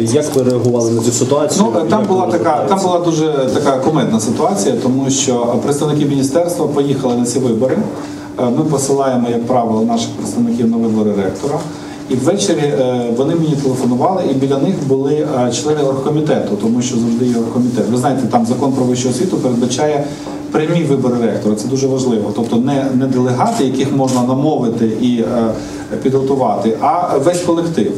Як ви реагували на цю ситуацію? Ну там була така, там була дуже така кумедна ситуація, тому що представники міністерства поїхали на ці вибори. Е, Ми посилаємо, як правило, наших представників на вибори ректора. І ввечері е, вони мені телефонували, і біля них були е, члени оргкомітету, тому що завжди є оргкомітет. Ви знаєте, там закон про вищу освіту передбачає прямі вибори ректора. Це дуже важливо. Тобто не, не делегати, яких можна намовити і е, підготувати, а весь колектив.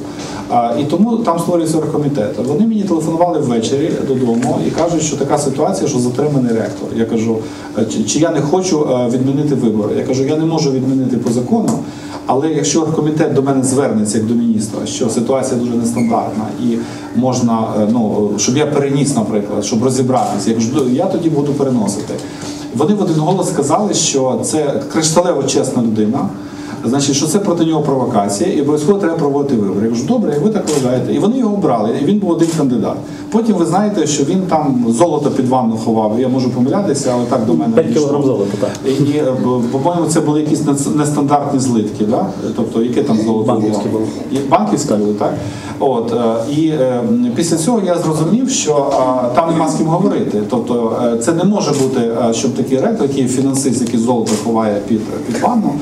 І тому там створюється оргкомітет. Вони мені телефонували ввечері додому і кажуть, що така ситуація, що затриманий ректор. Я кажу, «Е, чи, я не хочу відмінити вибори. Я кажу, я не можу відмінити по закону, але якщо оргкомітет до мене звернеться як до міністра, що ситуація дуже нестандартна і можна, е, ну щоб я переніс, наприклад, щоб розібратися, я кажу, «Ну, я тоді буду переносити. Вони в один голос сказали, що це кришталево чесна людина. Значить, що це проти нього провокація, і обов'язково треба проводити вибори. Я кажу, добре, як ви так вважаєте. І вони його обрали, і він був один кандидат. Потім ви знаєте, що він там золото під ванну ховав. Я можу помилятися, але так до мене 5 кілограм золота, так. І, і, по-моєму, це були якісь нестандартні злитки, да? тобто яке там золото Банківські було? банківські були, так? От, е, і е, після цього я зрозумів, що е, там нема з ким говорити. Тобто це не може бути, щоб такий ректор, який фінансист, який золото ховає під, під ванну,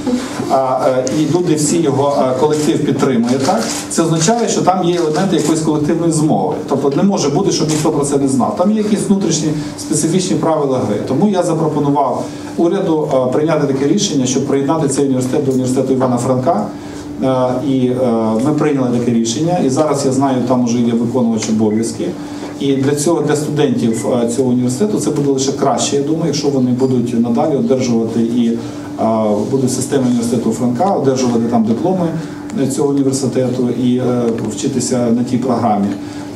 а, і люди всі його е, колектив підтримує, так? Це означає, що там є елементи якоїсь колективної змови. Тобто не може бути, щоб ніхто про це не знав. Там є якісь внутрішні специфічні правила гри. Тому я запропонував уряду е, прийняти таке рішення, щоб приєднати цей університет до університету Івана Франка. Е, І е, ми прийняли таке рішення. І зараз я знаю, там вже є виконувач обов'язки. І для цього для студентів е, цього університету це буде лише краще. Я думаю, якщо вони будуть надалі одержувати і будуть в системі університету Франка, одержувати там дипломи е, цього університету і е, вчитися на тій програмі.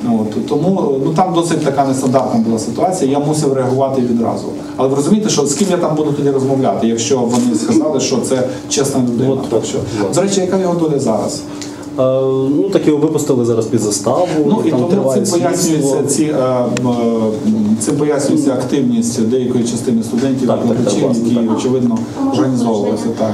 Ну, От, тому ну там досить така нестандартна була ситуація. Я мусив реагувати відразу. Але ви розумієте, що з ким я там буду тоді розмовляти, якщо вони сказали, що це чесна людина. От, так що до речі, яка його доля зараз? Е, Ну, так його випустили зараз під заставу. Ну і там тому цим пояснюється ці е, м, цим пояснюється активність деякої частини студентів викладачів, які очевидно організовувалися так.